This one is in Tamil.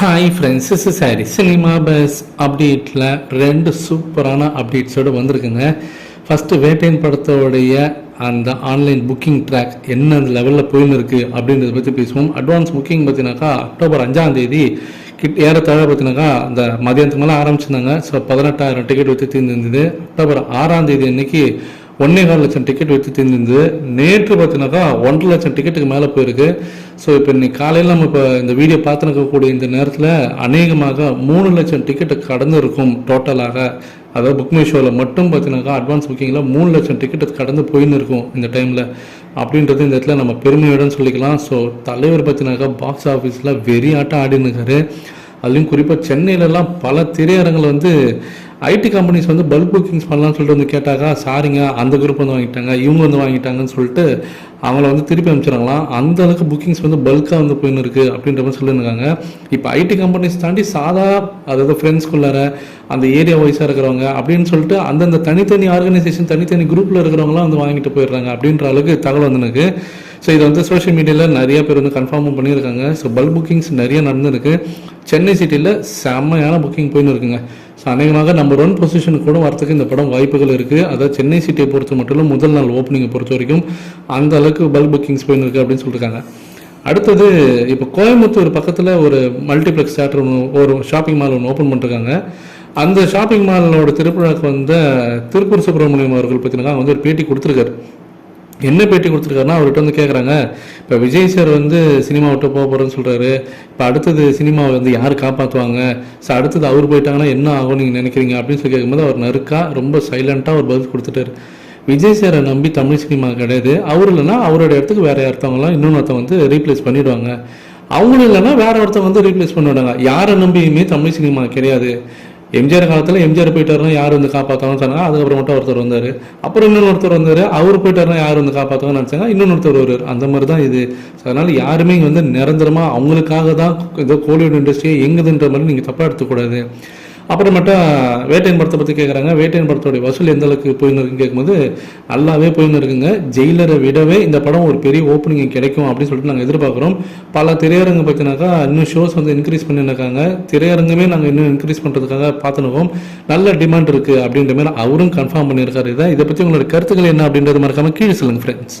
Hi friends is sorry cinema buzz அப்டேட்டில் ரெண்டு சூப்பரான அப்டேட்ஸோடு வந்திருக்குங்க. ஃபஸ்ட்டு வேட்டையன் படத்தோடைய அந்த ஆன்லைன் புக்கிங் ட்ராக் என்ன அந்த லெவலில் போயின்னு இருக்குது அப்படின்றத பற்றி பேசுவோம். அட்வான்ஸ் புக்கிங் பார்த்தீங்கன்னாக்கா அக்டோபர் அஞ்சாம் தேதி கிட் ஏறத்தாழ பார்த்தீங்கன்னாக்கா அந்த மதியானத்துக்கு மேலே ஆரம்பிச்சிருந்தாங்க. ஸோ பதினெட்டாயிரம் டிக்கெட் விற்று தீர்ந்துருந்தது. அக்டோபர் ஆறாம் தேதி அன்னைக்கு ஒன்னே கால் லட்சம் டிக்கெட் வச்சு தீர்ந்திருந்தது நேற்று பார்த்தீங்கன்னாக்கா ஒன்றரை லட்சம் டிக்கெட்டுக்கு மேலே போயிருக்கு. ஸோ இப்போ இன்னைக்கு காலையில் நம்ம இப்போ இந்த வீடியோ பார்த்துருக்கக்கூடிய இந்த நேரத்தில் அநேகமாக மூணு லட்சம் டிக்கெட்டு கடந்து இருக்கும் டோட்டலாக அதாவது புக் மை ஷோவில் மட்டும் பார்த்தீங்கன்னாக்கா அட்வான்ஸ் புக்கிங்கில் மூணு லட்சம் டிக்கெட்டு கடந்து போயின்னு இருக்கும் இந்த டைமில் அப்படின்றது இந்த இடத்துல நம்ம பெருமையுடன் சொல்லிக்கலாம். ஸோ தலைவர் பார்த்தீங்கன்னாக்கா பாக்ஸ் ஆஃபீஸில் வெறி ஆட்டம் ஆடின்னு அதுலேயும் குறிப்பாக சென்னையிலலாம் பல திரையரங்கில் வந்து ஐடி கம்பெனிஸ் வந்து பல்க் புக்கிங்ஸ் பண்ணலாம்னு சொல்லிட்டு வந்து கேட்டாக்கா சாரிங்க அந்த குரூப் வந்து வாங்கிட்டாங்க இவங்க வந்து வாங்கிட்டாங்கன்னு சொல்லிட்டு அவங்கள வந்து திருப்பி அனுப்பிச்சிடலாம் அந்த அளவுக்கு புக்கிங்ஸ் வந்து பல்காக வந்து போயின்னு இருக்குது அப்படின்ற மாதிரி சொல்லியிருக்காங்க இப்போ ஐடி கம்பெனிஸ் தாண்டி சாதா அதாவது ஃப்ரெண்ட்ஸ்குள்ளார அந்த ஏரியா வைஸாக இருக்கிறவங்க அப்படின்னு சொல்லிட்டு அந்தந்த தனித்தனி ஆர்கனைசேஷன் தனித்தனி குரூப்பில் இருக்கிறவங்களாம் வந்து வாங்கிட்டு போயிடுறாங்க அப்படின்ற அளவுக்கு தகவல் வந்துனுக்கு ஸோ இது வந்து சோஷியல் மீடியாவில் நிறைய பேர் வந்து கன்ஃபார்மும் பண்ணியிருக்காங்க. ஸோ பல்க் புக்கிங்ஸ் நிறைய நடந்திருக்கு. சென்னை சிட்டியில் செம்மையான புக்கிங் போயின்னு இருக்குங்க. ஸோ அநேகமாக நம்பர் ஒன் பொசிஷனுக்கு கூட வரத்துக்கு இந்த படம் வாய்ப்புகள் இருக்குது அதாவது சென்னை சிட்டியை பொறுத்த மட்டும் இல்லை முதல் நாள் ஓப்பனிங்கை பொறுத்த வரைக்கும் அந்த அளவுக்கு பல்க் புக்கிங்ஸ் போயின்னு இருக்கு அப்படின்னு சொல்லியிருக்காங்க அடுத்தது இப்போ கோயம்புத்தூர் பக்கத்தில் ஒரு மல்டிப்ளெக்ஸ் தேட்டர் ஒன்று ஒரு ஷாப்பிங் மால் ஒன்று ஓப்பன் பண்ணிருக்காங்க. அந்த ஷாப்பிங் மாலோட திருவிழாவுக்கு வந்த திருப்பூர் சுப்பிரமணியம் அவர்கள் பார்த்தீங்கன்னா வந்து ஒரு பேட்டி கொடுத்துருக்காரு. என்ன பேட்டி கொடுத்துருக்காருன்னா அவர்கிட்ட வந்து கேட்குறாங்க இப்போ விஜய் சார் வந்து சினிமா விட்டு போக போகிறேன்னு சொல்கிறாரு இப்போ அடுத்தது சினிமாவை வந்து யார் காப்பாற்றுவாங்க ஸோ அடுத்தது அவர் போயிட்டாங்கன்னா என்ன ஆகும் நீங்கள் நினைக்கிறீங்க? அப்படின்னு சொல்லி கேட்கும்போது அவர் நறுக்கா ரொம்ப சைலண்ட்டாக ஒரு பதில் கொடுத்துட்டாரு. விஜய் சாரை நம்பி தமிழ் சினிமா கிடையாது. அவர் இல்லைன்னா அவரோட இடத்துக்கு வேற யார்த்தவங்களாம் இன்னொருத்தவங்க வந்து ரீப்ளேஸ் பண்ணிடுவாங்க. அவங்களும் இல்லைன்னா வேற ஒருத்தவங்க வந்து ரீப்ளேஸ் பண்ணிவிடுவாங்க யாரை நம்பியுமே தமிழ் சினிமா கிடையாது. எம்ஜிஆர் காலத்தில் எம்ஜிஆர் போயிட்டாருன்னா யார் வந்து காப்பாற்றணும்னு சொன்னாங்க. அதுக்கப்புறம் மட்டும் ஒருத்தர் வந்தார். அப்புறம் இன்னொரு ஒருத்தர் வந்தார். அவர் போயிட்டாருன்னா யார் வந்து காப்பாற்றணும்னு நினச்சாங்க. இன்னொருத்தர் வருவார். அந்த மாதிரி தான் இது அதனால் யாருமே இங்கே வந்து நிரந்தரமாக அவங்களுக்காக தான் ஏதோ கோலிவுட் இண்டஸ்ட்ரியை எங்குதுன்ற மாதிரி நீங்கள் தப்பாக எடுத்துக்கூடாது அப்புறமேட்டா வேட்டையன் படத்தை பற்றி கேட்குறாங்க வேட்டையன் படத்தோடைய வசூல் எந்த அளவுக்கு போயின்னு இருக்குன்னு கேட்கும்போது நல்லாவே போயின்னு இருக்குங்க ஜெயிலரை விடவே இந்த படம் ஒரு பெரிய ஓப்பனிங் கிடைக்கும் அப்படின்னு சொல்லிட்டு நாங்கள் எதிர்பார்க்குறோம். பல திரையரங்கு பார்த்தினாக்கா இன்னும் ஷோஸ் வந்து இன்க்ரீஸ் பண்ணியிருக்காங்க. திரையரங்குமே நாங்கள் இன்னும் இன்க்ரீஸ் பண்ணுறதுக்காக பார்த்துனுக்கோம் நல்ல டிமாண்ட் இருக்குது அப்படின்ற மாதிரி அவரும் கன்ஃபார்ம் பண்ணியிருக்காரு. இதை இதை பற்றி உங்களோட கருத்துக்கள் என்ன அப்படின்றது மறக்காமல் கீழே சொல்லுங்கள் ஃப்ரெண்ட்ஸ்